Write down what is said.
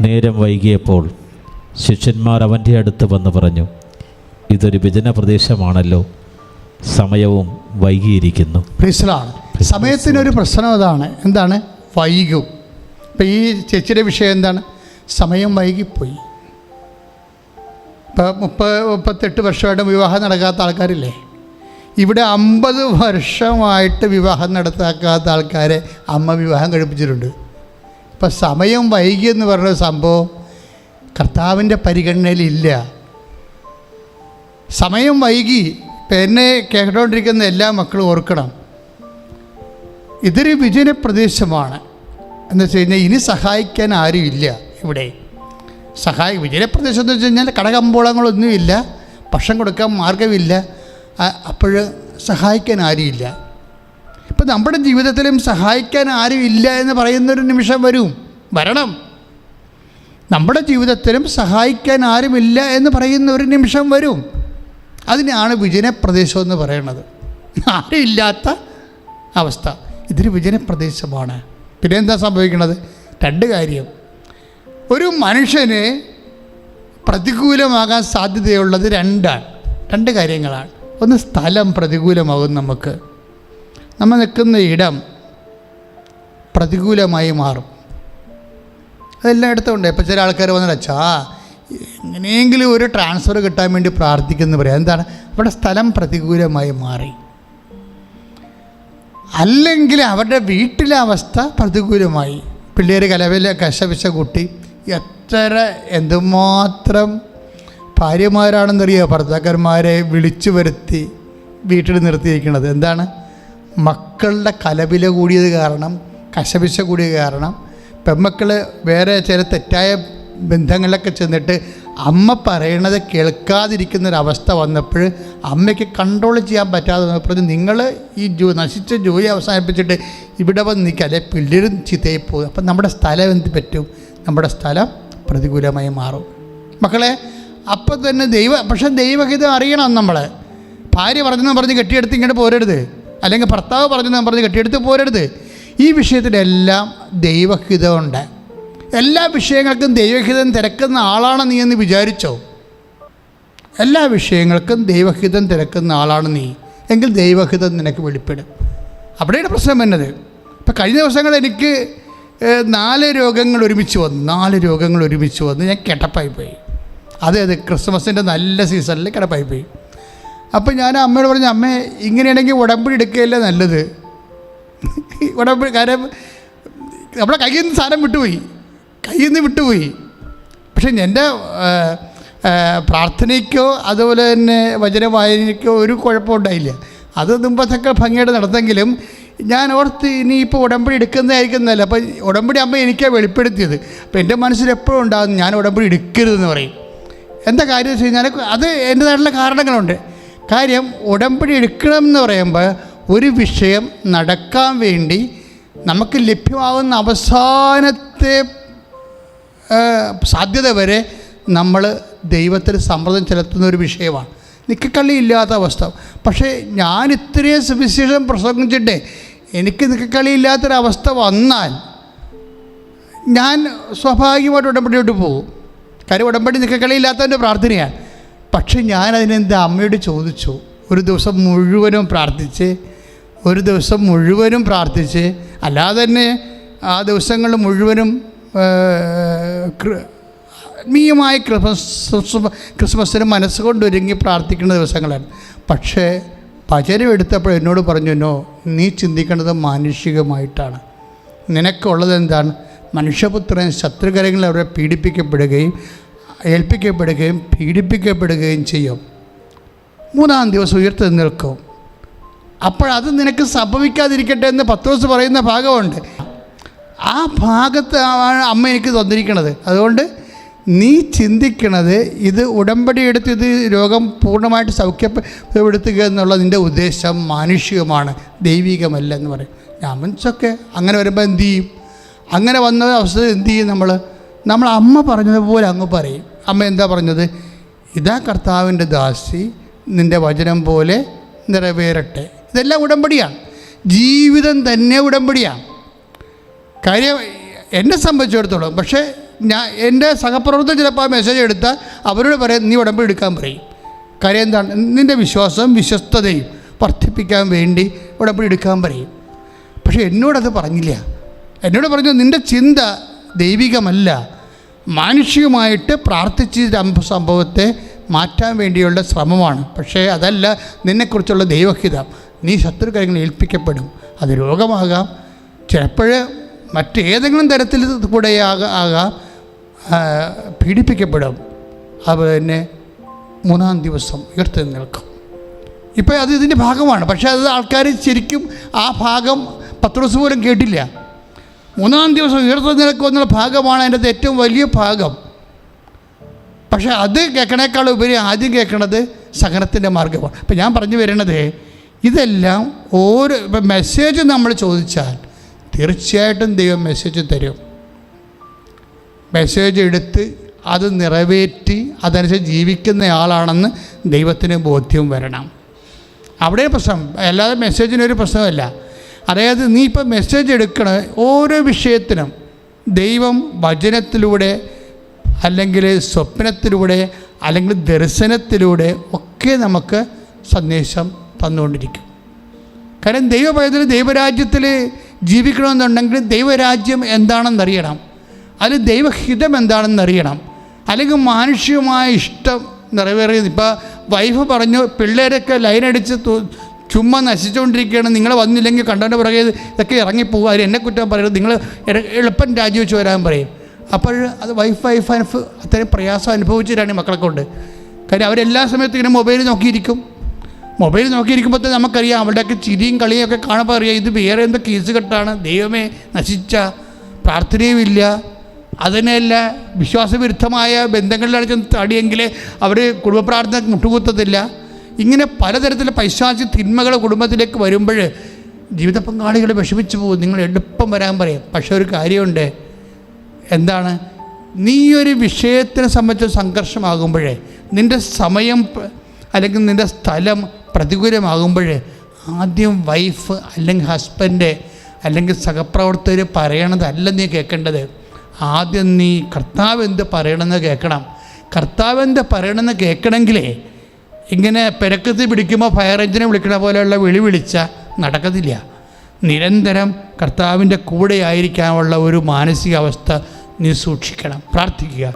നേരം വൈകിയപ്പോൾ ശിഷ്യന്മാർ അവന്റെ അടുത്ത് വന്ന് പറഞ്ഞു ഇതൊരു വിജന പ്രദേശമാണല്ലോ സമയവും വൈകിയിരിക്കുന്നു. സമയത്തിനൊരു പ്രശ്നം അതാണ്. എന്താണ്? വൈകും. ഇപ്പം ഈ ചേച്ചിയുടെ വിഷയം എന്താണ്? സമയം വൈകിപ്പോയി. ഇപ്പം മുപ്പത് മുപ്പത്തെട്ട് വർഷമായിട്ട് വിവാഹം നടക്കാത്ത ആൾക്കാരില്ലേ? ഇവിടെ അമ്പത് വർഷമായിട്ട് വിവാഹം നടത്താക്കാത്ത ആൾക്കാരെ അമ്മ വിവാഹം കഴിപ്പിച്ചിട്ടുണ്ട്. ഇപ്പം സമയം വൈകി എന്ന് പറയുന്ന സംഭവം കർത്താവിന്റെ പരിഗണനയിലില്ല. സമയം വൈകി. ഇപ്പം എന്നെ കേട്ടുകൊണ്ടിരിക്കുന്ന എല്ലാ മക്കളും ഓർക്കണം. ഇതൊരു വിജന പ്രദേശമാണ്. എന്ന് വെച്ച് കഴിഞ്ഞാൽ ഇനി സഹായിക്കാൻ ആരുമില്ല ഇവിടെ. സഹായ വിജയപ്രദേശം എന്ന് വെച്ച് കഴിഞ്ഞാൽ കടകമ്പോളങ്ങളൊന്നുമില്ല. ഭക്ഷണം കൊടുക്കാൻ മാർഗമില്ല അപ്പോൾ സഹായിക്കാൻ ആരുമില്ല ഇപ്പം നമ്മുടെ ജീവിതത്തിലും സഹായിക്കാൻ ആരുമില്ല എന്ന് പറയുന്നൊരു നിമിഷം വരും. വരണം. നമ്മുടെ ജീവിതത്തിലും സഹായിക്കാൻ ആരുമില്ല എന്ന് പറയുന്ന ഒരു നിമിഷം വരും. അതിനാണ് വിജനപ്രദേശം എന്ന് പറയുന്നത് ആരുമില്ലാത്ത അവസ്ഥ. ഇതൊരു വിജനപ്രദേശമാണ്. പിന്നെ എന്താ സംഭവിക്കുന്നത് രണ്ട് കാര്യം. ഒരു മനുഷ്യന് പ്രതികൂലമാകാൻ സാധ്യതയുള്ളത് രണ്ടാണ്. രണ്ട് കാര്യങ്ങളാണ്. ഒന്ന് സ്ഥലം പ്രതികൂലമാകും നമുക്ക്. നമ്മൾ നിൽക്കുന്ന ഇടം പ്രതികൂലമായി മാറും. അതെല്ലായിടത്തും ഉണ്ട് ഇപ്പം ചില ആൾക്കാർ വന്നിട്ട് അച്ഛാ എങ്ങനെയെങ്കിലും ഒരു ട്രാൻസ്ഫർ കിട്ടാൻ വേണ്ടി പ്രാർത്ഥിക്കുന്നു പറയാം. എന്താണ്? അവിടെ സ്ഥലം പ്രതികൂലമായി മാറി. അല്ലെങ്കിൽ അവരുടെ വീട്ടിലെ അവസ്ഥ പ്രതികൂലമായി. പിള്ളേർ കലവിലെ കശപിശ കുട്ടി എത്ര എന്തുമാത്രം ഭാര്യമാരാണെന്നറിയുക ഭർത്താക്കന്മാരെ വിളിച്ചു വരുത്തി വീട്ടിൽ നിർത്തിയിരിക്കുന്നത്. എന്താണ്? മക്കളുടെ കലവില കൂടിയത് കാരണം കശപിശ കൂടിയത് കാരണം പെമ്മക്കൾ വേറെ ചില തെറ്റായ ബന്ധങ്ങളിലൊക്കെ ചെന്നിട്ട് അമ്മ പറയണത് കേൾക്കാതിരിക്കുന്നൊരവസ്ഥ വന്നപ്പോൾ അമ്മയ്ക്ക് കൺട്രോൾ ചെയ്യാൻ പറ്റാതെ വന്നപ്പോൾ നിങ്ങൾ ഈ ജോ നശിച്ച ജോലി അവസാനിപ്പിച്ചിട്ട് ഇവിടെ വന്ന് നിൽക്കുക അല്ലെ പിള്ളേരും ചീത്തയായി പോകും. അപ്പം നമ്മുടെ സ്ഥലം എന്ത് പറ്റും? നമ്മുടെ സ്ഥലം പ്രതികൂലമായി മാറും. മക്കളെ അപ്പം തന്നെ ദൈവ പക്ഷെ ദൈവഹിതം അറിയണം നമ്മൾ ഭാര്യ പറഞ്ഞെന്ന് പറഞ്ഞ് കെട്ടിയെടുത്ത് ഇങ്ങോട്ട് പോരരുത്. അല്ലെങ്കിൽ ഭർത്താവ് പറഞ്ഞെന്ന് പറഞ്ഞ് കെട്ടിയെടുത്ത് പോരരുത്. ഈ വിഷയത്തിലെല്ലാം ദൈവഹിതമുണ്ട്. എല്ലാ വിഷയങ്ങൾക്കും ദൈവഹിതം തിരക്കുന്ന ആളാണ് നീ എന്ന് വിചാരിച്ചോ? എല്ലാ വിഷയങ്ങൾക്കും ദൈവഹിതം തിരക്കുന്ന ആളാണ് നീ. എങ്കിൽ ദൈവഹിതം നിനക്ക് വെളിപ്പെടും. അവിടെയാണ് പ്രശ്നം വന്നത് ഇപ്പം കഴിഞ്ഞ ദിവസങ്ങൾ എനിക്ക് നാല് രോഗങ്ങൾ ഒരുമിച്ച് വന്നു. നാല് രോഗങ്ങൾ ഒരുമിച്ച് വന്ന്. ഞാൻ കിടപ്പായിപ്പോയി അതെ അതെ ക്രിസ്മസിന്റെ നല്ല സീസണിൽ കിടപ്പായിപ്പോയി അപ്പം ഞാൻ അമ്മയോട് പറഞ്ഞു അമ്മേ ഇങ്ങനെയാണെങ്കിൽ ഉടമ്പടി എടുക്കുകയല്ലേ നല്ലത്? ഉടമ്പടി കാര്യം നമ്മുടെ കയ്യിൽ നിന്ന് സാധനം വിട്ടുപോയി. കയ്യിൽ നിന്ന് വിട്ടുപോയി. പക്ഷേ എന്റെ പ്രാർത്ഥനയ്ക്കോ അതുപോലെ തന്നെ വചന വായനയ്ക്കോ ഒരു കുഴപ്പമുണ്ടായില്ല അത് മുമ്പത്തൊക്കെ ഭംഗിയായിട്ട് നടന്നെങ്കിലും ഞാൻ ഓർത്ത് ഇനിയിപ്പോൾ ഉടമ്പടി എടുക്കുന്നതായിരിക്കുന്നതല്ല അപ്പം ഉടമ്പടി അമ്മ എനിക്കാണ് വെളിപ്പെടുത്തിയത്. അപ്പം എന്റെ മനസ്സിൽ എപ്പോഴും ഉണ്ടാകും ഞാൻ ഉടമ്പടി എടുക്കരുതെന്ന് പറയും. എന്താ കാര്യം വെച്ച് കഴിഞ്ഞാൽ അത് എന്റെതായിട്ടുള്ള കാരണങ്ങളുണ്ട്. കാര്യം ഉടമ്പടി എടുക്കണം എന്ന് പറയുമ്പോൾ ഒരു വിഷയം നടക്കാൻ വേണ്ടി നമുക്ക് ലഭ്യമാകുന്ന അവസാനത്തെ സാധ്യത വരെ നമ്മൾ ദൈവത്തിൽ സമ്മർദ്ദം ചെലുത്തുന്ന ഒരു വിഷയമാണ്. നിക്കക്കളിയില്ലാത്ത അവസ്ഥ. പക്ഷേ ഞാൻ ഇത്രയും സുവിശേഷം പ്രസംഗിച്ചിട്ട് എനിക്ക് നിക്കക്കളിയില്ലാത്തൊരവസ്ഥ വന്നാൽ ഞാൻ സ്വാഭാവികമായിട്ട് ഉടമ്പടിയോട്ട് പോകും. കാര്യം ഉടമ്പടി നിൽക്കളിയില്ലാത്തതിന്റെ പ്രാർത്ഥനയാണ്. പക്ഷേ ഞാനതിനെന്താ അമ്മയോട് ചോദിച്ചു? ഒരു ദിവസം മുഴുവനും പ്രാർത്ഥിച്ച് ഒരു ദിവസം മുഴുവനും പ്രാർത്ഥിച്ച് അല്ലാതെ തന്നെ ആ ദിവസങ്ങൾ മുഴുവനും ആത്മീയമായ ക്രിസ്മസ് ക്രിസ്മസിന് മനസ്സുകൊണ്ട് ഒരുങ്ങി പ്രാർത്ഥിക്കുന്ന ദിവസങ്ങളാണ്. പക്ഷേ പചരം എടുത്തപ്പോൾ എന്നോട് പറഞ്ഞു എന്നോ നീ ചിന്തിക്കുന്നത് മാനുഷികമായിട്ടാണ്. നിനക്കുള്ളത് എന്താണ്? മനുഷ്യപുത്രൻ ശത്രുകരങ്ങളിൽ അവരെ പീഡിപ്പിക്കപ്പെടുകയും ഏൽപ്പിക്കപ്പെടുകയും പീഡിപ്പിക്കപ്പെടുകയും ചെയ്യും. മൂന്നാം ദിവസം ഉയർത്തി നിൽക്കും. അപ്പോഴത് നിനക്ക് സംഭവിക്കാതിരിക്കട്ടെ എന്ന് പത്ത് ദിവസം പറയുന്ന ഭാഗമുണ്ട്. ആ ഭാഗത്ത് ആണ് അമ്മ എനിക്ക് തന്നിരിക്കണത്. അതുകൊണ്ട് നീ ചിന്തിക്കണത് ഇത് ഉടമ്പടി എടുത്ത് ഇത് രോഗം പൂർണമായിട്ട് സൗഖ്യപ്പെടുത്തുക എന്നുള്ള നിന്റെ ഉദ്ദേശം മാനുഷികമാണ് ദൈവികമല്ല എന്ന് പറയും. ഞാൻ മനസ്സൊക്കെ അങ്ങനെ വരുമ്പോൾ എന്തു ചെയ്യും? അങ്ങനെ വന്ന അവസ്ഥ എന്തു ചെയ്യും നമ്മൾ നമ്മൾ അമ്മ പറഞ്ഞതുപോലെ അങ്ങ് പറയും. അമ്മ എന്താ പറഞ്ഞത്? ഇതാ കർത്താവിന്റെ ദാസി നിന്റെ വചനം പോലെ നിറവേറട്ടെ. ഇതെല്ലാം ഉടമ്പടിയാണ് ജീവിതം തന്നെ ഉടമ്പടിയാണ് കാര്യം എന്നെ സംബന്ധിച്ചിടത്തോളം പക്ഷേ ഞാൻ എന്റെ സഹപ്രവർത്തകർ ചിലപ്പോൾ ആ മെസ്സേജ് എടുത്താൽ അവരോട് പറയാം നീ ഉടമ്പടി എടുക്കാൻ പറയും. കാര്യം എന്താണ്? നിന്റെ വിശ്വാസം വിശ്വസ്തതയും വർദ്ധിപ്പിക്കാൻ വേണ്ടി ഉടമ്പടി എടുക്കാൻ പറയും. പക്ഷേ എന്നോടത് പറഞ്ഞില്ല. എന്നോട് പറഞ്ഞു നിന്റെ ചിന്ത ദൈവികമല്ല. മാനുഷികമായിട്ട് പ്രാർത്ഥിച്ച സംഭവത്തെ മാറ്റാൻ വേണ്ടിയുള്ള ശ്രമമാണ്. പക്ഷേ അതല്ല നിന്നെക്കുറിച്ചുള്ള ദൈവഹിതം. നീ ശത്രുക്കരങ്ങൾ ഏൽപ്പിക്കപ്പെടും. അത് രോഗമാകാം. ചിലപ്പോൾ മറ്റേതെങ്കിലും തരത്തിൽ കൂടെ ആകാം ആകാം. പീഡിപ്പിക്കപ്പെടും. അതുപോലെ തന്നെ മൂന്നാം ദിവസം ഉയർത്തി നിൽക്കും. ഇപ്പോൾ അത് ഇതിന്റെ ഭാഗമാണ്. പക്ഷേ അത് ആൾക്കാർ ശരിക്കും ആ ഭാഗം പത്ത് ദിവസം പോലും കേട്ടില്ല. മൂന്നാം ദിവസം ഉയർത്തി നിൽക്കും എന്നുള്ള ഭാഗമാണ് അതിന്റെ ഏറ്റവും വലിയ ഭാഗം. പക്ഷേ അത് കേൾക്കണേക്കാൾ ഉപരി ആദ്യം കേൾക്കണത് സഹനത്തിന്റെ മാർഗമാണ് അപ്പം ഞാൻ പറഞ്ഞു വരുന്നത് ഇതെല്ലാം ഓരോ ഇപ്പം മെസ്സേജ് നമ്മൾ ചോദിച്ചാൽ തീർച്ചയായിട്ടും ദൈവം മെസ്സേജ് തരും. മെസ്സേജ് എടുത്ത് അത് നിറവേറ്റി അതനുസരിച്ച് ജീവിക്കുന്ന ആളാണെന്ന് ദൈവത്തിന് ബോധ്യം വരണം. അവിടെ പ്രശ്നം അല്ലാതെ മെസ്സേജിനൊരു പ്രശ്നമല്ല അതായത് നീ ഇപ്പം മെസ്സേജ് എടുക്കണ ഓരോ വിഷയത്തിനും ദൈവം വചനത്തിലൂടെ അല്ലെങ്കിൽ സ്വപ്നത്തിലൂടെ അല്ലെങ്കിൽ ദർശനത്തിലൂടെ ഒക്കെ നമുക്ക് സന്ദേശം തന്നുകൊണ്ടിരിക്കും കാരണം ദൈവഭയത്തിൽ ദൈവരാജ്യത്തിൽ ജീവിക്കണമെന്നുണ്ടെങ്കിൽ ദൈവരാജ്യം എന്താണെന്നറിയണം. അതിൽ ദൈവഹിതം എന്താണെന്നറിയണം. അല്ലെങ്കിൽ മാനുഷികമായ ഇഷ്ടം നിറവേറിയത്. ഇപ്പോൾ വൈഫ് പറഞ്ഞു പിള്ളേരൊക്കെ ലൈനടിച്ച് ചുമ്മാ നശിച്ചുകൊണ്ടിരിക്കുകയാണ് നിങ്ങൾ വന്നില്ലെങ്കിൽ കണ്ടവന്റെ പുറകെ ഇതൊക്കെ ഇറങ്ങിപ്പോകുക അതിൽ എന്നെ കുറ്റം പറയരുത്. നിങ്ങൾ എളുപ്പം രാജിവെച്ച് വരാൻ പറയും. അപ്പോൾ അത് വൈഫ് വൈഫ് അനുഭവ അത്രയും പ്രയാസം അനുഭവിച്ചിട്ടാണ് മക്കളെ കൊണ്ട് കാര്യം അവരെല്ലാ സമയത്തും ഇങ്ങനെ മൊബൈൽ നോക്കിയിരിക്കും. മൊബൈൽ നോക്കിയിരിക്കുമ്പോൾ നമുക്കറിയാം അവളുടെയൊക്കെ ചിരിയും കളിയും ഒക്കെ കാണുമ്പോൾ അറിയാം ഇത് വേറെ എന്തോ കേസ് കെട്ടാണ് ദൈവമേ നശിച്ച പ്രാർത്ഥനയുമില്ല അതിനെയല്ല വിശ്വാസവിരുദ്ധമായ ബന്ധങ്ങളിലാണ് ചെന്ന് തടിയെങ്കിൽ അവർ കുടുംബ പ്രാർത്ഥന ഇങ്ങനെ പലതരത്തിലെ പൈശാചി തിന്മകൾ കുടുംബത്തിലേക്ക് വരുമ്പോൾ ജീവിത പങ്കാളികൾ വിഷമിച്ചു പോകും. നിങ്ങൾ എളുപ്പം വരാൻ പറയും. പക്ഷേ ഒരു കാര്യമുണ്ട്. എന്താണ്? നീ ഒരു വിഷയത്തിനെ സംബന്ധിച്ച് സംഘർഷമാകുമ്പോഴേ നിന്റെ സമയം അല്ലെങ്കിൽ നിന്റെ സ്ഥലം പ്രതികൂലമാകുമ്പോൾ ആദ്യം വൈഫ് അല്ലെങ്കിൽ ഹസ്ബൻഡ് അല്ലെങ്കിൽ സഹപ്രവർത്തകർ പറയണതല്ല നീ കേൾക്കേണ്ടത് ആദ്യം നീ കർത്താവ് എന്ത് പറയണമെന്ന് കേൾക്കണം കർത്താവ് എന്ത് പറയണമെന്ന് കേൾക്കണമെങ്കിലേ ഇങ്ങനെ പെരക്കത്തിൽ പിടിക്കുമ്പോൾ ഫയർ എഞ്ചിനെ വിളിക്കണ പോലെയുള്ള വിളി വിളിച്ച നടക്കത്തില്ല. നിരന്തരം കർത്താവിന്റെ കൂടെയായിരിക്കാനുള്ള ഒരു മാനസികാവസ്ഥ നീ സൂക്ഷിക്കണം. പ്രാർത്ഥിക്കുക.